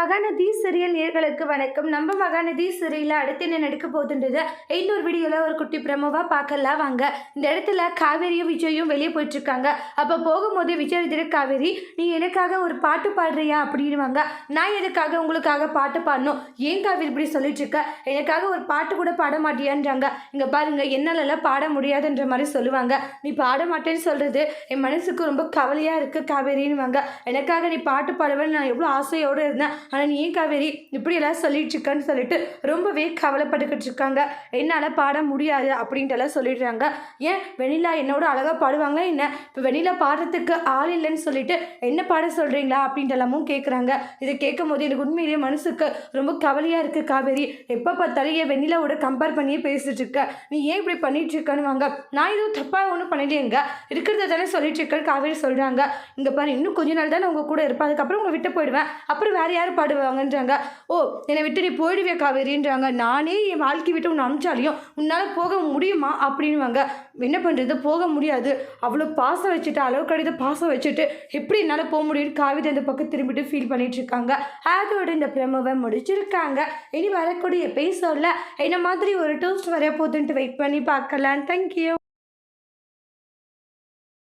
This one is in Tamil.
மகாநதி சீரியல் நேர்களுக்கு வணக்கம். நம்ம மகாநதி சீரியலில் அடுத்து என்ன நடக்க போகுதுன்றது இன்னொரு வீடியோவில் ஒரு குட்டி பிரமோவாக பார்க்கலாம். வாங்க. இந்த இடத்துல காவேரியும் விஜயும் வெளியே போயிட்டுருக்காங்க. அப்போ போகும்போது விஜய் எதிர காவேரி நீ எனக்காக ஒரு பாட்டு பாடுறியா? அப்படின்வாங்க நான் எதுக்காக உங்களுக்காக பாட்டு பாடணும்? ஏன் காவேரி இப்படி சொல்லிட்டு இருக்க எனக்காக ஒரு பாட்டு கூட பாட மாட்டியான்றாங்க. இங்கே பாருங்க என்னாலலாம் பாட முடியாதுன்ற மாதிரி சொல்லுவாங்க. நீ பாட மாட்டேன்னு சொல்கிறது என் மனசுக்கு ரொம்ப கவலையாக இருக்குது காவேரின்வாங்க எனக்காக நீ பாட்டு பாடுவேன்னு நான் எவ்வளோ ஆசையோடு இருந்தேன். ஆனால் நீ ஏன் காவேரி? இப்படியெல்லாம் சொல்லிட்டு இருக்கன்னு சொல்லிட்டு ரொம்பவே கவலைப்பட்டுக்கிட்டு இருக்காங்க. என்னால் பாட முடியாது அப்படின்ட்டு எல்லாம் சொல்லிடுறாங்க. ஏன்? வெண்ணிலா என்னோட அழகாக பாடுவாங்க என்ன? இப்போ வெண்ணிலா பாடுறதுக்கு ஆள் இல்லைன்னு சொல்லிட்டு என்ன பாட சொல்கிறீங்களா அப்படின்ட்டு எல்லாமும் கேட்குறாங்க இதை கேட்கும் போது எனக்கு உண்மையிலேயே மனசுக்கு ரொம்ப கவலையாக இருக்குது காவேரி. எப்போ பார்த்தாலும் ஏன் வெண்ணிலாவோட கம்பேர் பண்ணியே பேசிட்டு இருக்க? நீ ஏன் இப்படி பண்ணிட்டு இருக்கன்னு வாங்க. நான் எதுவும் தப்பாக ஒன்றும் பண்ணலையேங்க. இருக்கிறத தானே சொல்லிட்டு இருக்கேன்னு காவேரி சொல்கிறாங்க இங்கே பாரு இன்னும் கொஞ்ச நாள் தான் நான் உங்கள் கூட இருப்பேன். அதுக்கப்புறம் உங்களை விட்டு போயிடுவேன். அப்புறம் வேறு யார் பாடுவாங்கன்றாங்க. ஓ என்னை விட்டு நீ போயிடுவே காவேரின்றாங்க. நானே என் வாழ்க்கை விட்டு உன்னை அனுப்பிச்சாலையும் உன்னால் போக முடியுமா? அப்படின்வாங்க என்ன பண்ணுறது போக முடியாது. அவ்வளோ பாசம் வச்சுட்டு அளவு கடித பாசம் வச்சுட்டு எப்படி என்னால் போக முடியும்னு காவிரி அந்த பக்கம் திரும்பிட்டு ஃபீல் பண்ணிட்டு இருக்காங்க அதோட இந்த பிரமவை முடிச்சிருக்காங்க. இனி வரக்கூடிய பேசல என்ன மாதிரி ஒரு டூஸ்ட் வரைய போதுன்ட்டு வெயிட் பண்ணி பார்க்கலாம். தேங்க்யூ